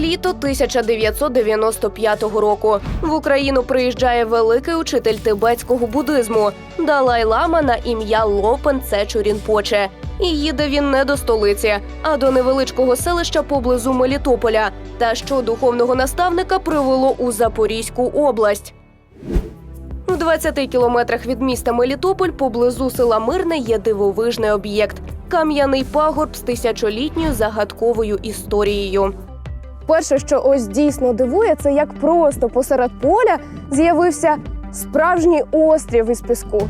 Літо 1995 року в Україну приїжджає великий учитель тибетського буддизму Далай-лама на ім'я Лопен Цечу Рінпоче. І їде він не до столиці, а до невеличкого селища поблизу Мелітополя. Та що духовного наставника привело у Запорізьку область. У 20 кілометрах від міста Мелітополь поблизу села Мирне є дивовижний об'єкт кам'яний пагорб з тисячолітньою загадковою історією. Перше, що ось дійсно дивує, це як просто посеред поля з'явився справжній острів із піску.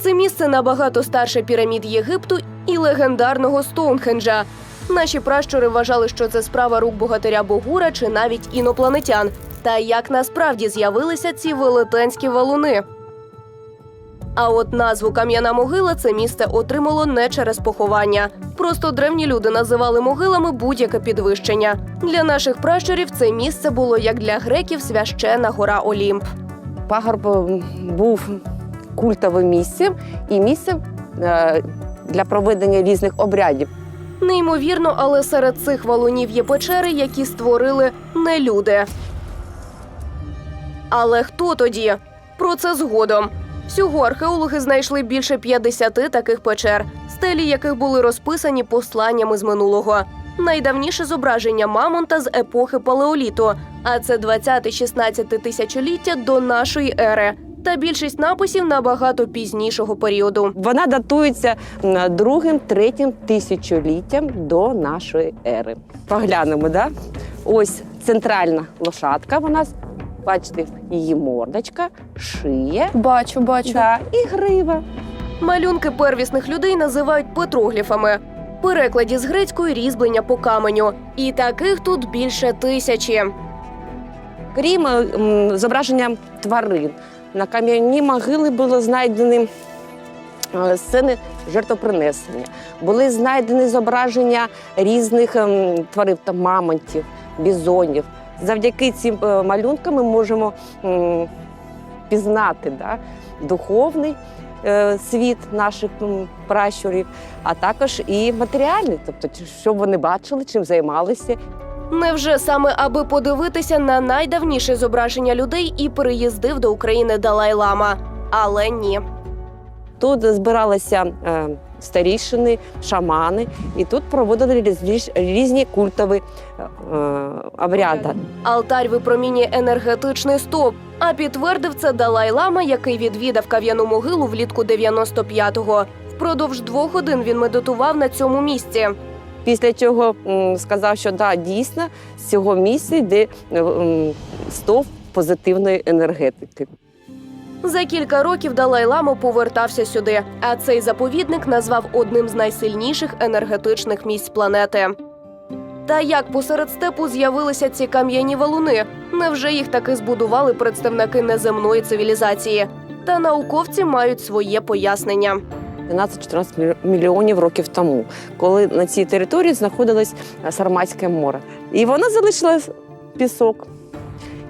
Це місце набагато старше пірамід Єгипту і легендарного Стоунхенджа. Наші пращури вважали, що це справа рук богатиря Богура чи навіть інопланетян. Та як насправді з'явилися ці велетенські валуни? А от назву Кам'яна могила це місце отримало не через поховання. Просто древні люди називали могилами будь-яке підвищення. Для наших пращурів це місце було як для греків священа гора Олімп. Пагорб був культовим місцем і місцем е, для проведення різних обрядів. Неймовірно, але серед цих валунів є печери, які створили не люди. Але хто тоді? Про це згодом. Всього археологи знайшли більше 50 таких печер, стелі яких були розписані посланнями з минулого. Найдавніше зображення мамонта з епохи палеоліту, а це 20-16 тисячоліття до нашої ери. Та більшість написів набагато пізнішого періоду. Вона датується м, другим, третім тисячоліттям до нашої ери. Поглянемо, да? Ось центральна лошадка. Вона бачите, її мордочка, шия Бачу, бачу. да, і грива. Малюнки первісних людей називають петрогліфами. В Перекладі з грецької різьблення по каменю. І таких тут більше тисячі. Крім е, м, зображення тварин, на кам'яні могили були знайдені е, сцени жертвопринесення. Були знайдені зображення різних ем, тварин, там мамонтів, бізонів. Завдяки цим е, малюнкам ми можемо пізнати да, духовний е, світ наших пращурів, а також і матеріальний, тобто що вони бачили, чим займалися Невже саме аби подивитися на найдавніше зображення людей і переїздив до України Далай-Лама? Але ні. Тут збиралися е, старішини, шамани, і тут проводили різні, різні культові е, обряди. Алтарь випромінює енергетичний стоп. А підтвердив це Далай-Лама, який відвідав кав'яну могилу влітку 95-го. Впродовж двох годин він медитував на цьому місці. Після чого сказав, що да, дійсно з цього місця йде е, стовп позитивної енергетики. За кілька років Далай-Лама повертався сюди, а цей заповідник назвав одним з найсильніших енергетичних місць планети. Та як посеред степу з'явилися ці кам'яні валуни? Невже їх таки збудували представники неземної цивілізації? Та науковці мають своє пояснення. 12-14 мільйонів років тому, коли на цій території знаходилось Сарматське море. І воно залишило пісок,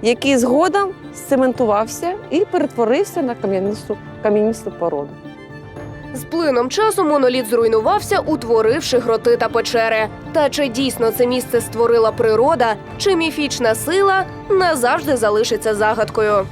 який згодом сцементувався і перетворився на кам'янисту породу. З плином часу моноліт зруйнувався, утворивши гроти та печери. Та чи дійсно це місце створила природа, чи міфічна сила назавжди залишиться загадкою.